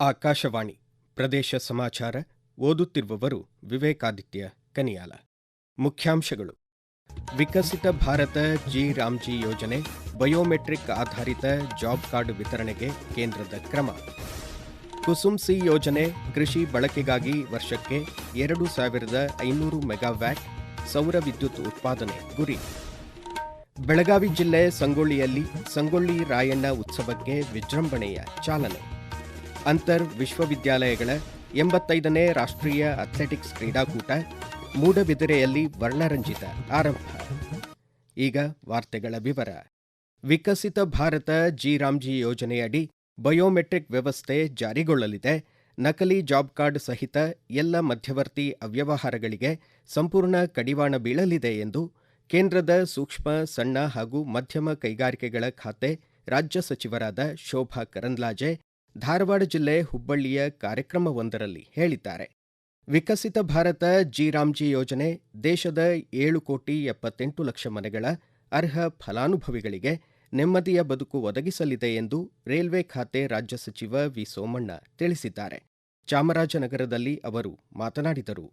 ಆಕಾಶವಾಣಿ ಪ್ರದೇಶ ಸಮಾಚಾರ ಓದುತ್ತಿರುವವರು ವಿವೇಕಾದಿತ್ಯ ಕನಿಯಾಲ. ಮುಖ್ಯಾಂಶಗಳು. ವಿಕಸಿತ ಭಾರತ ಜಿ ರಾಮ್ಜಿ ಯೋಜನೆ, ಬಯೋಮೆಟ್ರಿಕ್ ಆಧಾರಿತ ಜಾಬ್ ಕಾರ್ಡ್ ವಿತರಣೆಗೆ ಕೇಂದ್ರದ ಕ್ರಮ. ಕುಸುಮ್ ಸಿ ಯೋಜನೆ ಕೃಷಿ ಬಳಕೆಗಾಗಿ ವರ್ಷಕ್ಕೆ ಎರಡು ಸಾವಿರದ ಐನೂರು ಮೆಗಾವ್ಯಾಟ್ ಸೌರ ವಿದ್ಯುತ್ ಉತ್ಪಾದನೆ ಗುರಿ. ಬೆಳಗಾವಿ ಜಿಲ್ಲೆ ಸಂಗೊಳ್ಳಿಯಲ್ಲಿ ಸಂಗೊಳ್ಳಿ ರಾಯಣ್ಣ ಉತ್ಸವಕ್ಕೆ ವಿಜೃಂಭಣೆಯ ಚಾಲನೆ. ಅಂತರ್ ವಿಶ್ವವಿದ್ಯಾಲಯಗಳ ಎಂಬತ್ತೈದನೇ ರಾಷ್ಟ್ರೀಯ ಅಥ್ಲೆಟಿಕ್ಸ್ ಕ್ರೀಡಾಕೂಟ ಮೂಡಬಿದಿರೆಯಲ್ಲಿ ವರ್ಣರಂಜಿತ ಆರಂಭ. ಈಗ ವಾರ್ತೆಗಳ ವಿವರ. ವಿಕಸಿತ ಭಾರತ ಜಿ ರಾಮ್ಜಿ ಯೋಜನೆಯಡಿ ಬಯೋಮೆಟ್ರಿಕ್ ವ್ಯವಸ್ಥೆ ಜಾರಿಗೊಳ್ಳಲಿದೆ. ನಕಲಿ ಜಾಬ್ ಕಾರ್ಡ್ ಸಹಿತ ಎಲ್ಲ ಮಧ್ಯವರ್ತಿ ಅವ್ಯವಹಾರಗಳಿಗೆ ಸಂಪೂರ್ಣ ಕಡಿವಾಣ ಬೀಳಲಿದೆ ಎಂದು ಕೇಂದ್ರದ ಸೂಕ್ಷ್ಮ, ಸಣ್ಣ ಹಾಗೂ ಮಧ್ಯಮ ಕೈಗಾರಿಕೆಗಳ ಖಾತೆ ರಾಜ್ಯ ಸಚಿವರಾದ ಶೋಭಾ ಕರಂದ್ಲಾಜೆ ಧಾರವಾಡ ಜಿಲ್ಲೆ ಹುಬ್ಬಳ್ಳಿಯ ಕಾರ್ಯಕ್ರಮವೊಂದರಲ್ಲಿ ಹೇಳಿದ್ದಾರೆ. ವಿಕಸಿತ ಭಾರತ ಜಿ ರಾಮ್ಜಿ ಯೋಜನೆ ದೇಶದ ಏಳು ಕೋಟಿ ಎಪ್ಪತ್ತೆಂಟು ಲಕ್ಷ ಮನೆಗಳ ಅರ್ಹ ಫಲಾನುಭವಿಗಳಿಗೆ ನೆಮ್ಮದಿಯ ಬದುಕು ಒದಗಿಸಲಿದೆ ಎಂದು ರೈಲ್ವೆ ಖಾತೆ ರಾಜ್ಯ ಸಚಿವ ವಿ ಸೋಮಣ್ಣ ತಿಳಿಸಿದ್ದಾರೆ. ಚಾಮರಾಜನಗರದಲ್ಲಿ ಅವರು ಮಾತನಾಡಿದರು.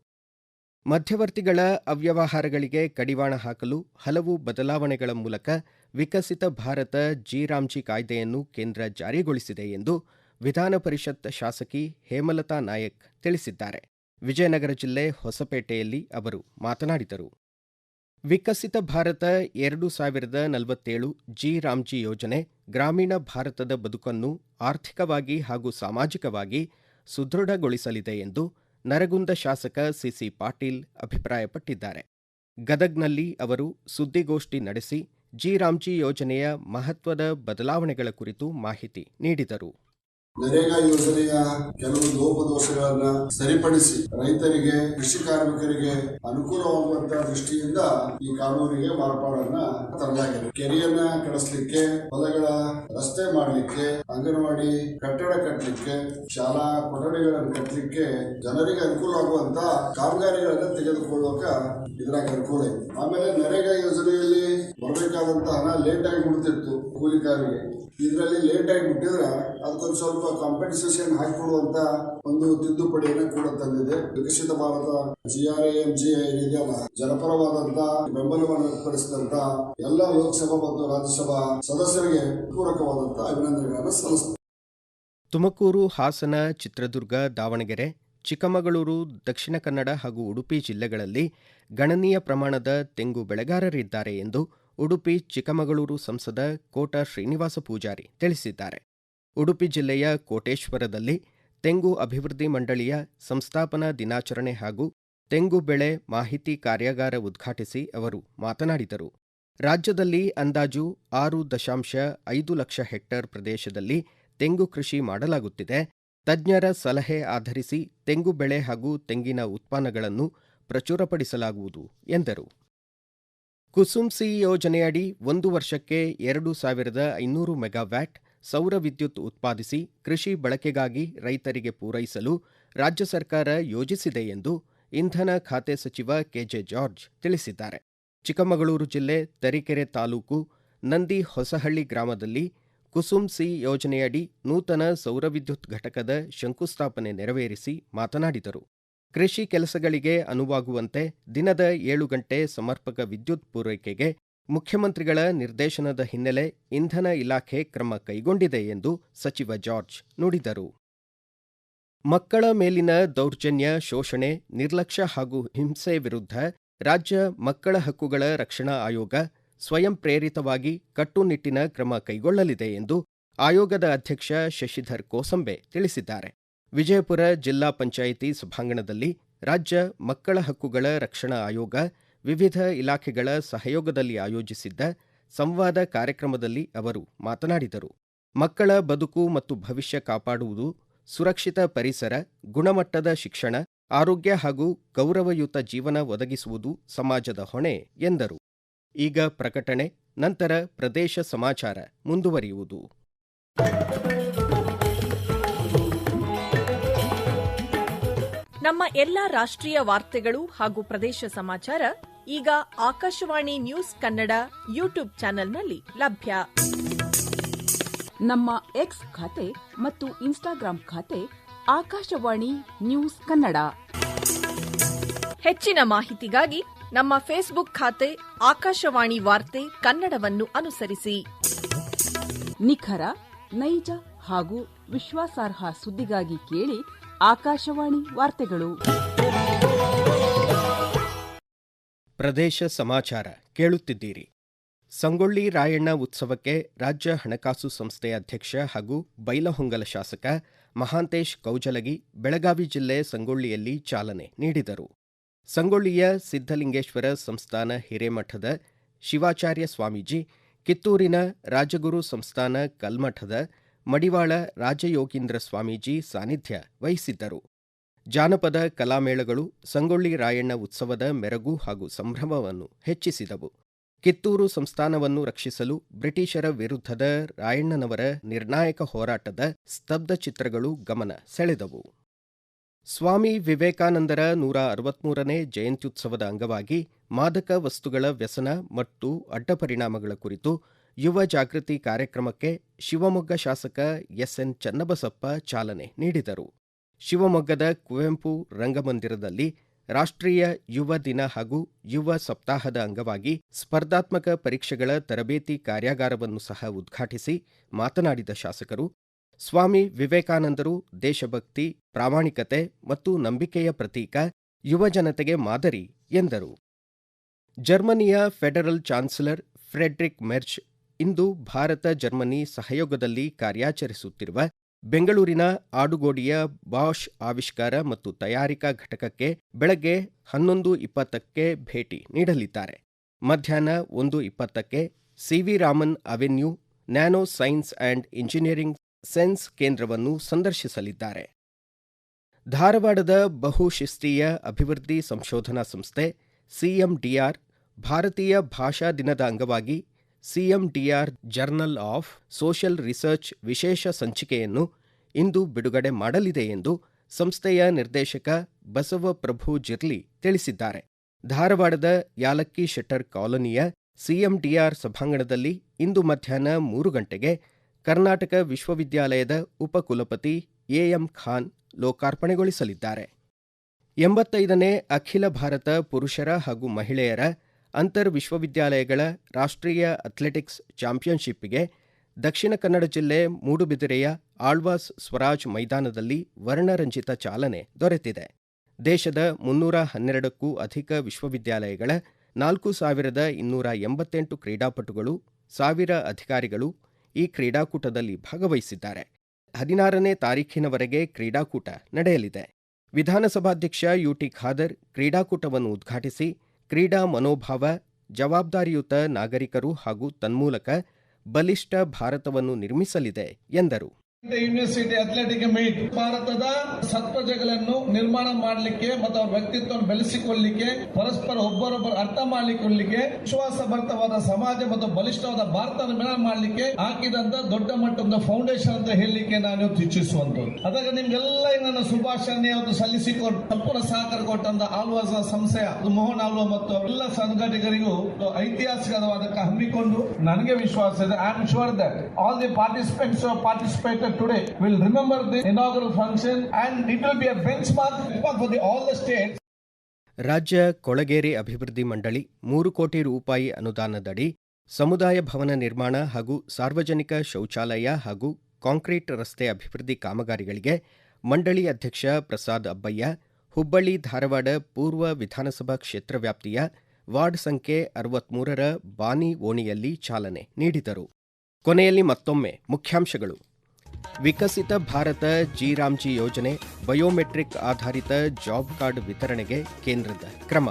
ಮಧ್ಯವರ್ತಿಗಳ ಅವ್ಯವಹಾರಗಳಿಗೆ ಕಡಿವಾಣ ಹಾಕಲು ಹಲವು ಬದಲಾವಣೆಗಳ ಮೂಲಕ ವಿಕಸಿತ ಭಾರತ ಜಿ ರಾಮ್ಜಿ ಕಾಯ್ದೆಯನ್ನು ಕೇಂದ್ರ ಜಾರಿಗೊಳಿಸಿದೆ ಎಂದು ವಿಧಾನ ಪರಿಷತ್ ಶಾಸಕಿ ಹೇಮಲತಾ ನಾಯಕ್ ತಿಳಿಸಿದ್ದಾರೆ. ವಿಜಯನಗರ ಜಿಲ್ಲೆ ಹೊಸಪೇಟೆಯಲ್ಲಿ ಅವರು ಮಾತನಾಡಿದರು. ವಿಕಸಿತ ಭಾರತ ಎರಡು ಸಾವಿರದ ನಲವತ್ತೇಳು ಜಿ ರಾಮ್ಜಿ ಯೋಜನೆ ಗ್ರಾಮೀಣ ಭಾರತದ ಬದುಕನ್ನು ಆರ್ಥಿಕವಾಗಿ ಹಾಗೂ ಸಾಮಾಜಿಕವಾಗಿ ಸುದೃಢಗೊಳಿಸಲಿದೆ ಎಂದು ನರಗುಂದ ಶಾಸಕ ಸಿಸಿ ಪಾಟೀಲ್ ಅಭಿಪ್ರಾಯಪಟ್ಟಿದ್ದಾರೆ. ಗದಗ್ನಲ್ಲಿ ಅವರು ಸುದ್ದಿಗೋಷ್ಠಿ ನಡೆಸಿ ಜಿ ರಾಮ್ಜಿ ಯೋಜನೆಯ ಮಹತ್ವದ ಬದಲಾವಣೆಗಳ ಕುರಿತು ಮಾಹಿತಿ ನೀಡಿದರು. ನರೇಗಾ ಯೋಜನೆಯ ಕೆಲವು ಲೋಪದೋಷಗಳನ್ನ ಸರಿಪಡಿಸಿ ರೈತರಿಗೆ, ಕೃಷಿ ಕಾರ್ಮಿಕರಿಗೆ ಅನುಕೂಲವಾಗುವಂತಹ ದೃಷ್ಟಿಯಿಂದ ಈ ಕಾನೂನಿಗೆ ಮಾರ್ಪಾಡನ್ನ ತರಲಾಗಿದೆ. ಕೆರೆಯನ್ನ ಕಡಿಸ್ಲಿಕ್ಕೆ, ಹೊಲಗಳ ರಸ್ತೆ ಮಾಡಲಿಕ್ಕೆ, ಅಂಗನವಾಡಿ ಕಟ್ಟಡ ಕಟ್ಟಲಿಕ್ಕೆ ಶಾಲಾ ಕೊಠಡಿಗಳನ್ನು ಕಟ್ಟಲಿಕ್ಕೆ ಜನರಿಗೆ ಅನುಕೂಲ ಆಗುವಂತ ಕಾಮಗಾರಿಗಳನ್ನ ತೆಗೆದುಕೊಳ್ಳುವಾಗ ಇದ್ರಾಗ ಅನುಕೂಲ ಇದೆ. ಆಮೇಲೆ ನರೇಗಾ ಯೋಜನೆಯಲ್ಲಿ ಬರಬೇಕಾದಂತಹ ಹಣ ಲೇಟ್ ಆಗಿ ಬಿಡ್ತಿತ್ತು ಕೂಲಿಕಾರರಿಗೆ ಇದರಲ್ಲಿ ಲೇಟ್ ಆಗಿ ಬಿಟ್ಟಿದ್ರೆ ಅದಕ್ಕೊಂದು ಸ್ವಲ್ಪ ಕಾಂಪೆನ್ಸೇಷನ್ ಹಾಕಿಕೊಡುವಂತ ಒಂದು ತಿದ್ದುಪಡಿಯನ್ನು ಕೂಡ ತಂದಿದೆ. Viksit Bharat G R M G ಏನಿದೆಯಲ್ಲ ಜನಪರವಾದಂತ, ಬೆಂಬಲವನ್ನು ವ್ಯಕ್ತಪಡಿಸಿದಂತ ಎಲ್ಲ ಲೋಕಸಭಾ ಮತ್ತು ರಾಜ್ಯಸಭಾ ಸದಸ್ಯರಿಗೆ ಪೂರಕವಾದಂತ ಅಭಿನಂದನೆಗಳನ್ನು ಸಲ್ಲಿಸುತ್ತೆ ತುಮಕೂರು, ಹಾಸನ, ಚಿತ್ರದುರ್ಗ, ದಾವಣಗೆರೆ, ಚಿಕ್ಕಮಗಳೂರು, ದಕ್ಷಿಣ ಕನ್ನಡ ಹಾಗೂ ಉಡುಪಿ ಜಿಲ್ಲೆಗಳಲ್ಲಿ ಗಣನೀಯ ಪ್ರಮಾಣದ ತೆಂಗು ಬೆಳೆಗಾರರಿದ್ದಾರೆ ಎಂದು ಉಡುಪಿ ಚಿಕ್ಕಮಗಳೂರು ಸಂಸದ ಕೋಟ ಶ್ರೀನಿವಾಸ ಪೂಜಾರಿ ತಿಳಿಸಿದ್ದಾರೆ. ಉಡುಪಿ ಜಿಲ್ಲೆಯ ಕೋಟೇಶ್ವರದಲ್ಲಿ ತೆಂಗು ಅಭಿವೃದ್ಧಿ ಮಂಡಳಿಯ ಸಂಸ್ಥಾಪನಾ ದಿನಾಚರಣೆ ಹಾಗೂ ತೆಂಗು ಬೆಳೆ ಮಾಹಿತಿ ಕಾರ್ಯಾಗಾರ ಉದ್ಘಾಟಿಸಿ ಅವರು ಮಾತನಾಡಿದರು. ರಾಜ್ಯದಲ್ಲಿ ಅಂದಾಜು ಆರು ದಶಾಂಶ ಐದು ಲಕ್ಷ ಹೆಕ್ಟೇರ್ ಪ್ರದೇಶದಲ್ಲಿ ತೆಂಗು ಕೃಷಿ ಮಾಡಲಾಗುತ್ತಿದೆ. ತಜ್ಞರ ಸಲಹೆ ಆಧರಿಸಿ ತೆಂಗು ಬೆಳೆ ಹಾಗೂ ತೆಂಗಿನ ಉತ್ಪನ್ನಗಳನ್ನು ಪ್ರಚುರಪಡಿಸಲಾಗುವುದು ಎಂದರು. ಕುಸುಮ್ ಸಿ ಯೋಜನೆಯಡಿ ಒಂದು ವರ್ಷಕ್ಕೆ ಎರಡು ಸಾವಿರದ ಐನೂರು ಮೆಗಾವ್ಯಾಟ್ ಸೌರ ವಿದ್ಯುತ್ ಉತ್ಪಾದಿಸಿ ಕೃಷಿ ಬಳಕೆಗಾಗಿ ರೈತರಿಗೆ ಪೂರೈಸಲು ರಾಜ್ಯ ಸರ್ಕಾರ ಯೋಜಿಸಿದೆ ಎಂದು ಇಂಧನ ಖಾತೆ ಸಚಿವ ಕೆಜೆ ಜಾರ್ಜ್ ತಿಳಿಸಿದ್ದಾರೆ. ಚಿಕ್ಕಮಗಳೂರು ಜಿಲ್ಲೆ ತರೀಕೆರೆ ತಾಲೂಕು ನಂದಿ ಹೊಸಹಳ್ಳಿ ಗ್ರಾಮದಲ್ಲಿ ಕುಸುಮ್ ಸಿ ಯೋಜನೆಯಡಿ ನೂತನ ಸೌರ ವಿದ್ಯುತ್ ಘಟಕದ ಶಂಕುಸ್ಥಾಪನೆ ನೆರವೇರಿಸಿ ಮಾತನಾಡಿದರು. ಕೃಷಿ ಕೆಲಸಗಳಿಗೆ ಅನುವಾಗುವಂತೆ ದಿನದ ಏಳು ಗಂಟೆ ಸಮರ್ಪಕ ವಿದ್ಯುತ್ ಪೂರೈಕೆಗೆ ಮುಖ್ಯಮಂತ್ರಿಗಳ ನಿರ್ದೇಶನದ ಹಿನ್ನೆಲೆ ಇಂಧನ ಇಲಾಖೆ ಕ್ರಮ ಕೈಗೊಂಡಿದೆ ಎಂದು ಸಚಿವ ಜಾರ್ಜ್ ನುಡಿದರು. ಮಕ್ಕಳ ಮೇಲಿನ ದೌರ್ಜನ್ಯ, ಶೋಷಣೆ, ನಿರ್ಲಕ್ಷ್ಯ ಹಾಗೂ ಹಿಂಸೆ ವಿರುದ್ಧ ರಾಜ್ಯ ಮಕ್ಕಳ ಹಕ್ಕುಗಳ ರಕ್ಷಣಾ ಆಯೋಗ ಸ್ವಯಂ ಪ್ರೇರಿತವಾಗಿ ಕಟ್ಟುನಿಟ್ಟಿನ ಕ್ರಮ ಕೈಗೊಳ್ಳಲಿದೆ ಎಂದು ಆಯೋಗದ ಅಧ್ಯಕ್ಷ ಶಶಿಧರ್ ಕೋಸಂಬೆ ತಿಳಿಸಿದ್ದಾರೆ. ವಿಜಯಪುರ ಜಿಲ್ಲಾ ಪಂಚಾಯಿತಿ ಸಭಾಂಗಣದಲ್ಲಿ ರಾಜ್ಯ ಮಕ್ಕಳ ಹಕ್ಕುಗಳ ರಕ್ಷಣಾ ಆಯೋಗ ವಿವಿಧ ಇಲಾಖೆಗಳ ಸಹಯೋಗದಲ್ಲಿ ಆಯೋಜಿಸಿದ್ದ ಸಂವಾದ ಕಾರ್ಯಕ್ರಮದಲ್ಲಿ ಅವರು ಮಾತನಾಡಿದರು. ಮಕ್ಕಳ ಬದುಕು ಮತ್ತು ಭವಿಷ್ಯ ಕಾಪಾಡುವುದು, ಸುರಕ್ಷಿತ ಪರಿಸರ, ಗುಣಮಟ್ಟದ ಶಿಕ್ಷಣ, ಆರೋಗ್ಯ ಹಾಗೂ ಗೌರವಯುತ ಜೀವನ ಒದಗಿಸುವುದು ಸಮಾಜದ ಹೊಣೆ ಎಂದರು. ಈಗ ಪ್ರಕಟಣೆ, ನಂತರ ಪ್ರದೇಶ ಸಮಾಚಾರ ಮುಂದುವರಿಯುವುದು. ನಮ್ಮ ಎಲ್ಲಾ ರಾಷ್ಟ್ರೀಯ ವಾರ್ತೆಗಳು ಹಾಗೂ ಪ್ರದೇಶ ಸಮಾಚಾರ ಈಗ ಆಕಾಶವಾಣಿ ನ್ಯೂಸ್ ಕನ್ನಡ ಯೂಟ್ಯೂಬ್ ಚಾನೆಲ್ನಲ್ಲಿ ಲಭ್ಯ. ನಮ್ಮ ಎಕ್ಸ್ ಖಾತೆ ಮತ್ತು ಇನ್ಸ್ಟಾಗ್ರಾಂ ಖಾತೆ ಆಕಾಶವಾಣಿ ನ್ಯೂಸ್ ಕನ್ನಡ. ಹೆಚ್ಚಿನ ಮಾಹಿತಿಗಾಗಿ ನಮ್ಮ ಫೇಸ್ಬುಕ್ ಖಾತೆ ಆಕಾಶವಾಣಿ ವಾರ್ತೆ ಕನ್ನಡವನ್ನು ಅನುಸರಿಸಿ. ನಿಖರ ನೈಜ ಹಾಗೂ ವಿಶ್ವಾಸಾರ್ಹ ಸುದ್ದಿಗಾಗಿ ಕೇಳಿ ಆಕಾಶವಾಣಿ ವಾರ್ತೆಗಳು. ಪ್ರದೇಶ ಸಮಾಚಾರ ಕೇಳುತ್ತಿದ್ದೀರಿ. ಸಂಗೊಳ್ಳಿ ರಾಯಣ್ಣ ಉತ್ಸವಕ್ಕೆ ರಾಜ್ಯ ಹಣಕಾಸು ಸಂಸ್ಥೆ ಅಧ್ಯಕ್ಷ ಹಾಗೂ ಬೈಲಹೊಂಗಲ ಶಾಸಕ ಮಹಾಂತೇಶ್ ಕೌಜಲಗಿ ಬೆಳಗಾವಿ ಜಿಲ್ಲೆ ಸಂಗೊಳ್ಳಿಯಲ್ಲಿ ಚಾಲನೆ ನೀಡಿದರು. ಸಂಗೊಳ್ಳಿಯ ಸಿದ್ಧಲಿಂಗೇಶ್ವರ ಸಂಸ್ಥಾನ ಹಿರೇಮಠದ ಶಿವಾಚಾರ್ಯ ಸ್ವಾಮೀಜಿ, ಕಿತ್ತೂರಿನ ರಾಜಗುರು ಸಂಸ್ಥಾನ ಕಲ್ಮಠದ ಮಡಿವಾಳ ರಾಜಯೋಗೀಂದ್ರ ಸ್ವಾಮೀಜಿ ಸಾನ್ನಿಧ್ಯ ವಹಿಸಿದ್ದರು. ಜಾನಪದ ಕಲಾಮೇಳಗಳು, ಸಂಗೊಳ್ಳಿ ರಾಯಣ್ಣ ಉತ್ಸವದ ಮೆರಗು ಹಾಗೂ ಸಂಭ್ರಮವನ್ನು ಹೆಚ್ಚಿಸಿದವು. ಕಿತ್ತೂರು ಸಂಸ್ಥಾನವನ್ನು ರಕ್ಷಿಸಲು ಬ್ರಿಟಿಷರ ವಿರುದ್ಧದ ರಾಯಣ್ಣನವರ ನಿರ್ಣಾಯಕ ಹೋರಾಟದ ಸ್ತಬ್ಧ ಚಿತ್ರಗಳು ಗಮನ ಸೆಳೆದವು. ಸ್ವಾಮಿ ವಿವೇಕಾನಂದರ ನೂರ ಅರವತ್ಮೂರನೇ ಜಯಂತ್ಯುತ್ಸವದ ಅಂಗವಾಗಿ ಮಾದಕ ವಸ್ತುಗಳ ವ್ಯಸನ ಮತ್ತು ಅಡ್ಡಪರಿಣಾಮಗಳ ಕುರಿತು ಯುವ ಜಾಗೃತಿ ಕಾರ್ಯಕ್ರಮಕ್ಕೆ ಶಿವಮೊಗ್ಗ ಶಾಸಕ ಎಸ್ಎನ್ ಚನ್ನಬಸಪ್ಪ ಚಾಲನೆ ನೀಡಿದರು. ಶಿವಮೊಗ್ಗದ ಕುವೆಂಪು ರಂಗಮಂದಿರದಲ್ಲಿ ರಾಷ್ಟ್ರೀಯ ಯುವ ದಿನ ಹಾಗೂ ಯುವ ಸಪ್ತಾಹದ ಅಂಗವಾಗಿ ಸ್ಪರ್ಧಾತ್ಮಕ ಪರೀಕ್ಷೆಗಳ ತರಬೇತಿ ಕಾರ್ಯಾಗಾರವನ್ನು ಸಹ ಉದ್ಘಾಟಿಸಿ ಮಾತನಾಡಿದ ಶಾಸಕರು, ಸ್ವಾಮಿ ವಿವೇಕಾನಂದರು ದೇಶಭಕ್ತಿ, ಪ್ರಾಮಾಣಿಕತೆ ಮತ್ತು ನಂಬಿಕೆಯ ಪ್ರತೀಕ ಯುವ ಜನತೆಗೆ ಮಾದರಿ ಎಂದರು. ಜರ್ಮನಿಯ ಫೆಡರಲ್ ಚಾನ್ಸಲರ್ ಫ್ರೆಡ್ರಿಕ್ ಮೆರ್ಚ್ ಇಂದು ಭಾರತ ಜರ್ಮನಿ ಸಹಯೋಗದಲ್ಲಿ ಕಾರ್ಯಾಚರಿಸುತ್ತಿರುವ ಬೆಂಗಳೂರಿನ ಆಡುಗೋಡಿಯ ಬಾಷ್ ಆವಿಷ್ಕಾರ ಮತ್ತು ತಯಾರಿಕಾ ಘಟಕಕ್ಕೆ ಬೆಳಗ್ಗೆ ಹನ್ನೊಂದು ಇಪ್ಪತ್ತಕ್ಕೆ ಭೇಟಿ ನೀಡಲಿದ್ದಾರೆ. ಮಧ್ಯಾಹ್ನ ಒಂದು ಇಪ್ಪತ್ತಕ್ಕೆ C V Raman avenue, nano science and engineering CeNSE ಕೇಂದ್ರವನ್ನು ಸಂದರ್ಶಿಸಲಿದ್ದಾರೆ. ಧಾರವಾಡದ ಬಹುಶಿಸ್ತೀಯ ಅಭಿವೃದ್ಧಿ ಸಂಶೋಧನಾ ಸಂಸ್ಥೆ ಸಿಎಂಡಿಆರ್ ಭಾರತೀಯ ಭಾಷಾ ದಿನದ ಅಂಗವಾಗಿ CMDR journal of social research ವಿಶೇಷ ಸಂಚಿಕೆಯನ್ನು ಇಂದು ಬಿಡುಗಡೆ ಮಾಡಲಿದೆ ಎಂದು ಸಂಸ್ಥೆಯ ನಿರ್ದೇಶಕ ಬಸವಪ್ರಭು ಜಿರ್ಲಿ ತಿಳಿಸಿದ್ದಾರೆ. ಧಾರವಾಡದ ಯಾಲಕ್ಕಿ ಶೆಟ್ಟರ್ ಕಾಲೋನಿಯ ಸಿಎಂಡಿಆರ್ ಸಭಾಂಗಣದಲ್ಲಿ ಇಂದು ಮಧ್ಯಾಹ್ನ ಮೂರು ಗಂಟೆಗೆ ಕರ್ನಾಟಕ ವಿಶ್ವವಿದ್ಯಾಲಯದ ಉಪಕುಲಪತಿ ಎಎಂ ಖಾನ್ ಲೋಕಾರ್ಪಣೆಗೊಳಿಸಲಿದ್ದಾರೆ. ಎಂಬತ್ತೈದನೇ ಅಖಿಲ ಭಾರತ ಪುರುಷರ ಹಾಗೂ ಮಹಿಳೆಯರ ಅಂತರ್ ವಿಶ್ವವಿದ್ಯಾಲಯಗಳ ರಾಷ್ಟ್ರೀಯ ಅಥ್ಲೆಟಿಕ್ಸ್ ಚಾಂಪಿಯನ್ಶಿಪ್ಗೆ ದಕ್ಷಿಣ ಕನ್ನಡ ಜಿಲ್ಲೆ ಮೂಡುಬಿದಿರೆಯ ಆಳ್ವಾಸ್ ಸ್ವರಾಜ್ ಮೈದಾನದಲ್ಲಿ ವರ್ಣರಂಜಿತ ಚಾಲನೆ ದೊರೆತಿದೆ. ದೇಶದ ಮುನ್ನೂರ ಹನ್ನೆರಡಕ್ಕೂ ಅಧಿಕ ವಿಶ್ವವಿದ್ಯಾಲಯಗಳ ನಾಲ್ಕು ಸಾವಿರದ ಇನ್ನೂರ ಎಂಬತ್ತೆಂಟು ಕ್ರೀಡಾಪಟುಗಳು, ಸಾವಿರ ಅಧಿಕಾರಿಗಳು ಈ ಕ್ರೀಡಾಕೂಟದಲ್ಲಿ ಭಾಗವಹಿಸಿದ್ದಾರೆ. ಹದಿನಾರನೇ ತಾರೀಖಿನವರೆಗೆ ಕ್ರೀಡಾಕೂಟ ನಡೆಯಲಿದೆ. ವಿಧಾನಸಭಾಧ್ಯಕ್ಷ ಯುಟಿ ಖಾದರ್ ಕ್ರೀಡಾಕೂಟವನ್ನು ಉದ್ಘಾಟಿಸಿ ಕ್ರೀಡಾ ಮನೋಭಾವ ಜವಾಬ್ದಾರಿಯುತ ನಾಗರಿಕರು ಹಾಗೂ ತನ್ಮೂಲಕ ಬಲಿಷ್ಠ ಭಾರತವನ್ನು ನಿರ್ಮಿಸಲಿದೆ ಎಂದರು. ಯೂನಿವರ್ಸಿಟಿ ಅಥ್ಲೆಟಿಕ್ ಮೀಟ್ ಭಾರತದ ಸತ್ಪ್ರಜೆಗಳನ್ನು ನಿರ್ಮಾಣ ಮಾಡಲಿಕ್ಕೆ ಮತ್ತು ಅವರ ವ್ಯಕ್ತಿತ್ವವನ್ನು ಬೆಳೆಸಿಕೊಳ್ಳಲಿಕ್ಕೆ ಪರಸ್ಪರ ಒಬ್ಬರೊಬ್ಬರು ಅರ್ಥ ಮಾಡಿಕೊಳ್ಳಲಿಕ್ಕೆ ವಿಶ್ವಾಸಭರಿತವಾದ ಸಮಾಜ ಮತ್ತು ಬಲಿಷ್ಠವಾದ ಭಾರತ ನಿರ್ಮಾಣ ಮಾಡಲಿಕ್ಕೆ ಹಾಕಿದಂತ ದೊಡ್ಡ ಮಟ್ಟದ ಫೌಂಡೇಶನ್ ಅಂತ ಹೇಳಲಿಕ್ಕೆ ನಾನು ಇಚ್ಛಿಸುವಂತದ್ದು. ಅದಕ್ಕೆ ನಿಮ್ಗೆಲ್ಲ ನನ್ನ ಶುಭಾಶಯ ಸಲ್ಲಿಸಿಕೊಂಡು ಸಂಪೂರ್ಣ ಸಹಕಾರ ಕೊಟ್ಟಂತ ಆಲ್ವಾಸ ಸಂಸ್ಥೆಯ ಮೋಹನ್ ಆಲ್ವಾ ಮತ್ತು ಎಲ್ಲ ಸಂಘಟಕರಿಗೂ ಐತಿಹಾಸಿಕವಾದ ಹಮ್ಮಿಕೊಂಡು ನನಗೆ ವಿಶ್ವಾಸ ಇದೆ. I am sure that all the participants participated today will remember the inaugural function and it will be a benchmark for the, all the states. ರಾಜ್ಯ ಕೊಳಗೇರಿ ಅಭಿವೃದ್ಧಿ ಮಂಡಳಿ ಮೂರು ಕೋಟಿ ರೂಪಾಯಿ ಅನುದಾನದಡಿ ಸಮುದಾಯ ಭವನ ನಿರ್ಮಾಣ ಹಾಗೂ ಸಾರ್ವಜನಿಕ ಶೌಚಾಲಯ ಹಾಗೂ ಕಾಂಕ್ರೀಟ್ ರಸ್ತೆ ಅಭಿವೃದ್ಧಿ ಕಾಮಗಾರಿಗಳಿಗೆ ಮಂಡಳಿ ಅಧ್ಯಕ್ಷ ಪ್ರಸಾದ್ ಅಬ್ಬಯ್ಯ ಹುಬ್ಬಳ್ಳಿ ಧಾರವಾಡ ಪೂರ್ವ ವಿಧಾನಸಭಾ ಕ್ಷೇತ್ರ ವ್ಯಾಪ್ತಿಯ ವಾರ್ಡ್ ಸಂಖ್ಯೆ ಅರವತ್ಮೂರರ ಬಾನಿ ಓಣಿಯಲ್ಲಿ ಚಾಲನೆ ನೀಡಿದರು ಕೊನೆಯಲ್ಲಿ ಮತ್ತೊಮ್ಮೆ ಮುಖ್ಯಾಂಶಗಳು ವಿಕಸಿತ ಭಾರತ ಜಿರಾಮ್ಜಿ ಯೋಜನೆ, ಬಯೋಮೆಟ್ರಿಕ್ ಆಧಾರಿತ ಜಾಬ್ ಕಾರ್ಡ್ ವಿತರಣೆಗೆ ಕೇಂದ್ರದ ಕ್ರಮ.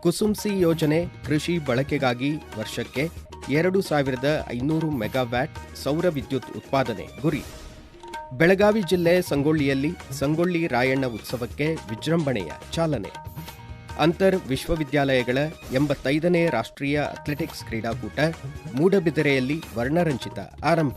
ಕುಸುಮ್ಸಿ ಯೋಜನೆ ಕೃಷಿ ಬಳಕೆಗಾಗಿ ವರ್ಷಕ್ಕೆ ಎರಡು ಸಾವಿರದ ಐನೂರು ಮೆಗಾವ್ಯಾಟ್ ಸೌರ ವಿದ್ಯುತ್ ಉತ್ಪಾದನೆ ಗುರಿ. ಬೆಳಗಾವಿ ಜಿಲ್ಲೆ ಸಂಗೊಳ್ಳಿಯಲ್ಲಿ ಸಂಗೊಳ್ಳಿ ರಾಯಣ್ಣ ಉತ್ಸವಕ್ಕೆ ವಿಜೃಂಭಣೆಯ ಚಾಲನೆ. ಅಂತರ್ ವಿಶ್ವವಿದ್ಯಾಲಯಗಳ ಎಂಬತ್ತೈದನೇ ರಾಷ್ಟ್ರೀಯ ಅಥ್ಲೆಟಿಕ್ಸ್ ಕ್ರೀಡಾಕೂಟ ಮೂಡಬಿದಿರೆಯಲ್ಲಿ ವರ್ಣರಂಜಿತ ಆರಂಭ.